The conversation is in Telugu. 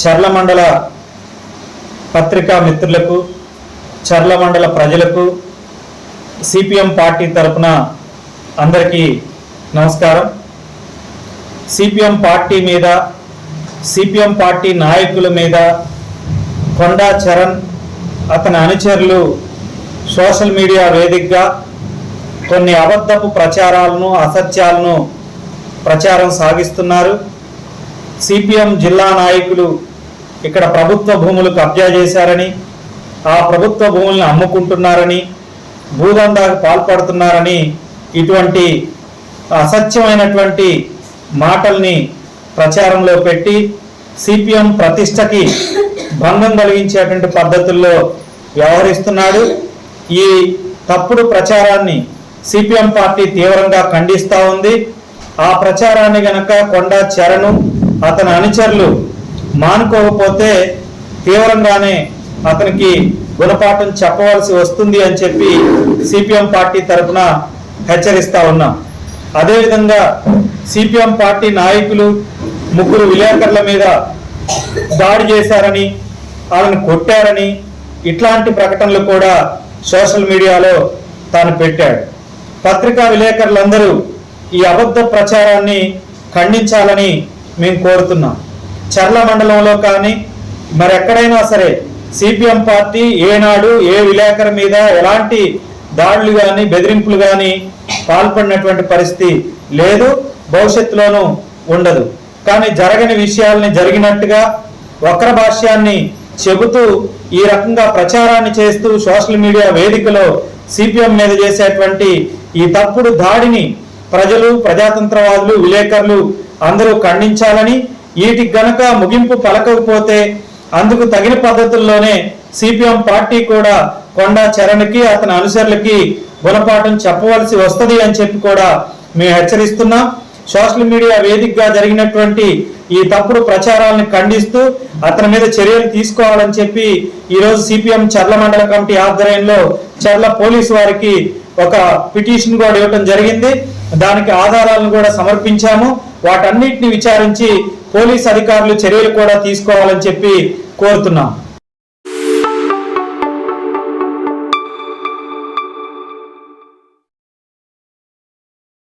చర్ల మండల పత్రికా మిత్రులకు చర్ల మండల ప్రజలకు సిపిఎం పార్టీ తరపున అందరికీ నమస్కారం. సిపిఎం పార్టీ మీద సిపిఎం పార్టీ నాయకుల మీద కొండా చరణ్ అతని అనుచరులు సోషల్ మీడియా వేదికగా కొన్ని అబద్ధపు ప్రచారాలను అసత్యాలను ప్రచారం సాగిస్తున్నారు. సిపిఎం జిల్లా నాయకులు ఇక్కడ ప్రభుత్వ భూములు కబ్జా చేశారని ఆ ప్రభుత్వ భూములను అమ్ముకుంటున్నారని భూదందాకు పాల్పడుతున్నారని ఇటువంటి అసత్యమైనటువంటి మాటల్ని ప్రచారంలో పెట్టి సిపిఎం ప్రతిష్టకి భంగం కలిగించేటువంటి పద్ధతుల్లో వ్యవహరిస్తున్నాడు. ఈ తప్పుడు ప్రచారాన్ని సిపిఎం పార్టీ తీవ్రంగా ఖండిస్తూ ఉంది. ఆ ప్రచారాన్ని గనక కొండా చరణు అతని అనుచరులు మానుకోకపోతే తీవ్రంగానే అతనికి గుణపాఠం చెప్పవలసి వస్తుంది అని చెప్పి సిపిఎం పార్టీ తరఫున హెచ్చరిస్తా ఉన్నాం. అదేవిధంగా సిపిఎం పార్టీ నాయకులు ముగ్గురు విలేకరుల మీద దాడి చేశారని వాళ్ళని కొట్టారని ఇట్లాంటి ప్రకటనలు కూడా సోషల్ మీడియాలో తాను పెట్టాడు. పత్రికా విలేకరులందరూ ఈ అబద్ధ ప్రచారాన్ని ఖండించాలని మేము కోరుతున్నాం. చర్ల మండలంలో కానీ మరి ఎక్కడైనా సరే సిపిఎం పార్టీ ఏనాడు ఏ విలేకరు మీద ఎలాంటి దాడులు కానీ బెదిరింపులు కానీ పాల్పడినటువంటి పరిస్థితి లేదు భవిష్యత్తులోనూ ఉండదు. కానీ జరగని విషయాల్ని జరిగినట్టుగా వక్ర భాష్యాన్ని చెబుతూ ఈ రకంగా ప్రచారాన్ని చేస్తూ సోషల్ మీడియా వేదికలో సిపిఎం మీద చేసేటువంటి ఈ తప్పుడు దాడిని ప్రజలు ప్రజాతంత్రవాదులు విలేకరులు అందరూ ఖండించాలని వీటికి గనక ముగింపు పలకకపోతే అందుకు తగిన పద్ధతుల్లోనే సిపిఎం పార్టీ కూడా కొండా చరణ్కి అతని అనుచరులకి గుణపాఠం చెప్పవలసి వస్తుంది అని చెప్పి కూడా మేము హెచ్చరిస్తున్నాం. సోషల్ మీడియా వేదికగా జరిగినటువంటి ఈ తప్పుడు ప్రచారాలను ఖండిస్తూ అతని మీద చర్యలు తీసుకోవాలని చెప్పి ఈరోజు సిపిఎం చర్ల మండల కమిటీ ఆధ్వర్యంలో చర్ల పోలీసు వారికి ఒక పిటిషన్ కూడా ఇవ్వటం జరిగింది. దానికి ఆధారాలను కూడా సమర్పించాము. వాటన్నిటిని విచారించి పోలీస్ అధికారులు చర్యలు కూడా తీసుకోవాలని చెప్పి కోరుతున్నాం.